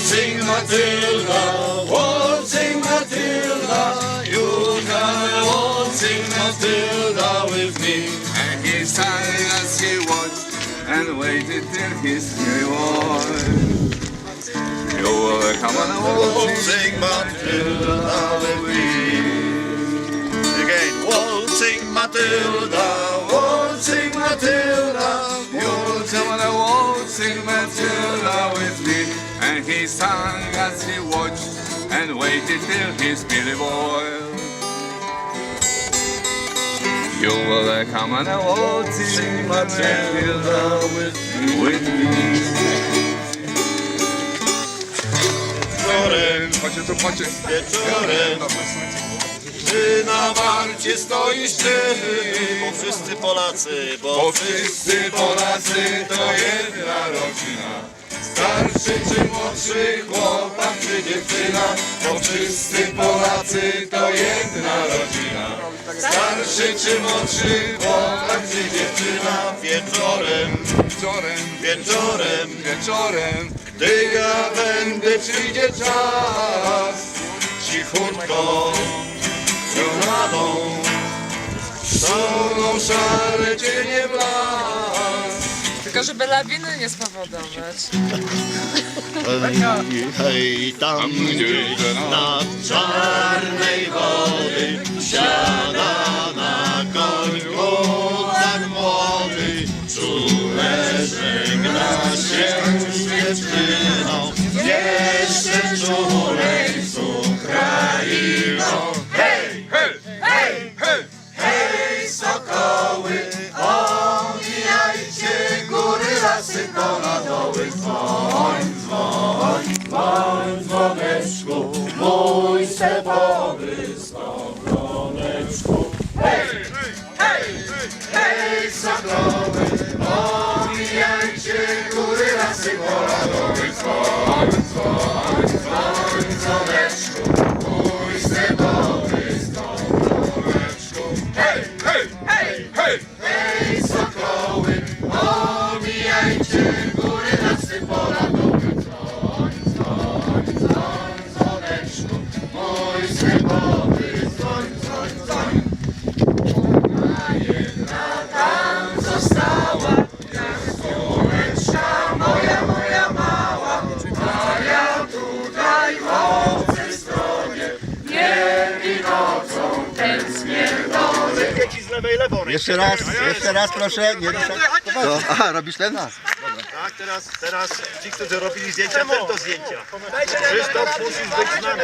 Waltzing Matilda, waltzing Matilda, you can waltzing Matilda with me. And he sang as he watched and waited till his reward. You will come on oh, a waltzing Matilda with me. Again, oh, waltzing Matilda, waltzing oh, Matilda, You will come on a waltzing Matilda with me. And he sang as he watched and waited till his billy boiled. You will come on a waltzing Matilda with with me. Wieczorem, Chodźcie tu, chodźcie. wieczorem, ty na warcie stoisz ty, bo wszyscy Polacy, Bo bo wszyscy Polacy to. Starszy czy młodszy chłopak czy dziewczyna, bo wszyscy Polacy to jedna rodzina. Starszy czy młodszy chłopak czy dziewczyna, wieczorem, wieczorem, wieczorem, wieczorem, gdy gawędy przyjdzie czas, cichutko, gromadą, staną szare cienie blask. Tylko żeby lawiny nie spowodować. Hej, hej, tam gdzieś nad czarnej wody siada na końcu tak młody, czule żegna się z dziewczyną, lasy, pola, doły, dzwoń, dzwoń, dzwoń, dzwoneczku, mój stepowy skowroneczku. Hej, hej, hej, sokoły, omijajcie Jeszcze raz, jeszcze raz proszę, nie ruszaj. No, aha, robisz ten? Tak, teraz, teraz ci, którzy robili zdjęcia, też do zdjęcia. Krzysztof musisz być z nami.